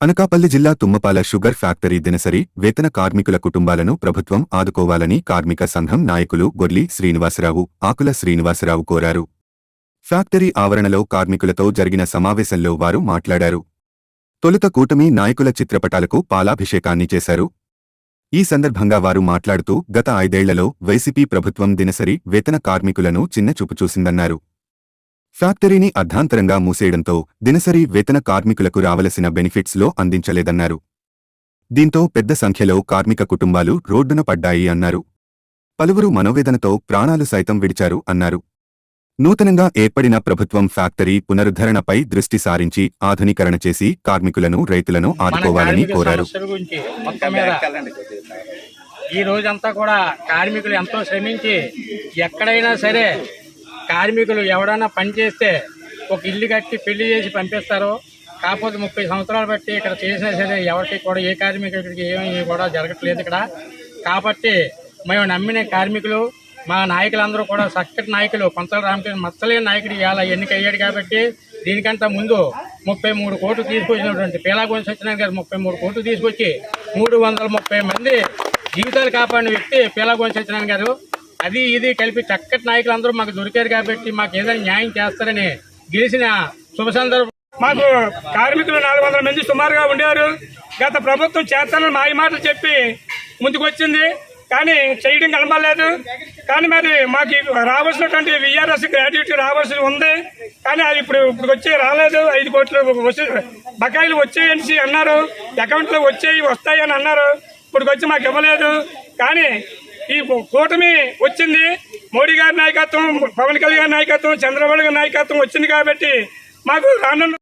అనకాపల్లి జిల్లా Thummapala sugar factory దినసరి వేతన కార్మికుల కుటుంబాలను ప్రభుత్వం ఆదుకోవాలని కార్మిక సంఘం నాయకులు గొర్లి శ్రీనివాసరావు ఆకుల శ్రీనివాసరావు కోరారు. ఫ్యాక్టరీ ఆవరణలో కార్మికులతో జరిగిన సమావేశంలో వారు మాట్లాడారు. తొలుత కూటమి నాయకుల చిత్రపటాలకు పాలాభిషేకాన్ని చేశారు. ఈ సందర్భంగా వారు మాట్లాడుతూ గత ఐదేళ్ళలో వైసీపీ ప్రభుత్వం దినసరి వేతన కార్మికులను చిన్నచూపు చూసిందన్నారు. ఫ్యాక్టరీని అర్ధాంతరంగా మూసేయడంతో దినసరి వేతన కార్మికులకు రావలసిన బెనిఫిట్స్లో అందించలేదన్నారు. దీంతో పెద్ద సంఖ్యలో కార్మిక కుటుంబాలు రోడ్డున పడ్డాయి అన్నారు. పలువురు మనోవేదనతో ప్రాణాలు సైతం విడిచారు అన్నారు. నూతనంగా ఏర్పడిన ప్రభుత్వం ఫ్యాక్టరీ పునరుద్ధరణపై దృష్టి సారించి ఆధునీకరణ చేసి కార్మికులను రైతులను ఆదుకోవాలని కోరారు. ఈ రోజంతా కూడా కార్మికులు ఎంతో శ్రమించి ఎక్కడైనా సరే కార్మికులు ఎవడన్నా పని చేస్తే ఒక ఇల్లు కట్టి పెళ్ళి చేసి పంపిస్తారో కాకపోతే ముప్పై సంవత్సరాలు బట్టి ఇక్కడ చేసినా సరే ఎవరికి కూడా ఏ కార్మికుడికి ఏమీ కూడా జరగట్లేదు ఇక్కడ. కాబట్టి మేము నమ్మిన కార్మికులు మా నాయకులందరూ కూడా చక్కటి నాయకులు కొంతల రామకృష్ణ మచ్చలేని నాయకుడు ఇవాళ ఎన్నికయ్యాడు కాబట్టి దీనికంటే ముందు ముప్పై మూడు కోట్లు తీసుకొచ్చినటువంటి పీలాగోని సత్యనారాయణ గారు ముప్పై మూడు కోట్లు తీసుకొచ్చి మూడు వందల ముప్పై మంది జీవితాలు కాపాడిన వ్యక్తి పీలాగోని సత్యనారాయణ గారు అది ఇది కలిపి చక్కటి నాయకులు అందరూ మాకు దొరికారు కాబట్టి మాకు ఏదైనా న్యాయం చేస్తారని గెలిచిన శుభ సందర్భం. మాకు కార్మికులు నాలుగు వందల మంది సుమారుగా ఉండేవారు గత ప్రభుత్వం చేస్తానని మాయ మాటలు చెప్పి ముందుకొచ్చింది. కానీ చేయడం కనపడలేదు కానీ మరి మాకు రావాల్సినటువంటి విఆర్ఎస్ గ్రాడ్యుయేట్ రావాల్సి ఉంది. కానీ అది ఇప్పుడు ఇప్పుడు వచ్చి రాలేదు. ఐదు కోట్లు వచ్చి బకాయిలు వచ్చాయని అన్నారు. అకౌంట్లో వచ్చాయి వస్తాయి అని అన్నారు. ఇప్పుడు వచ్చి మాకు ఇవ్వలేదు. కానీ ఈ కూటమి వచ్చింది. మోడీ గారి నాయకత్వం పవన్ కళ్యాణ్ నాయకత్వం చంద్రబాబు గారి నాయకత్వం వచ్చింది కాబట్టి మాకు రానున్న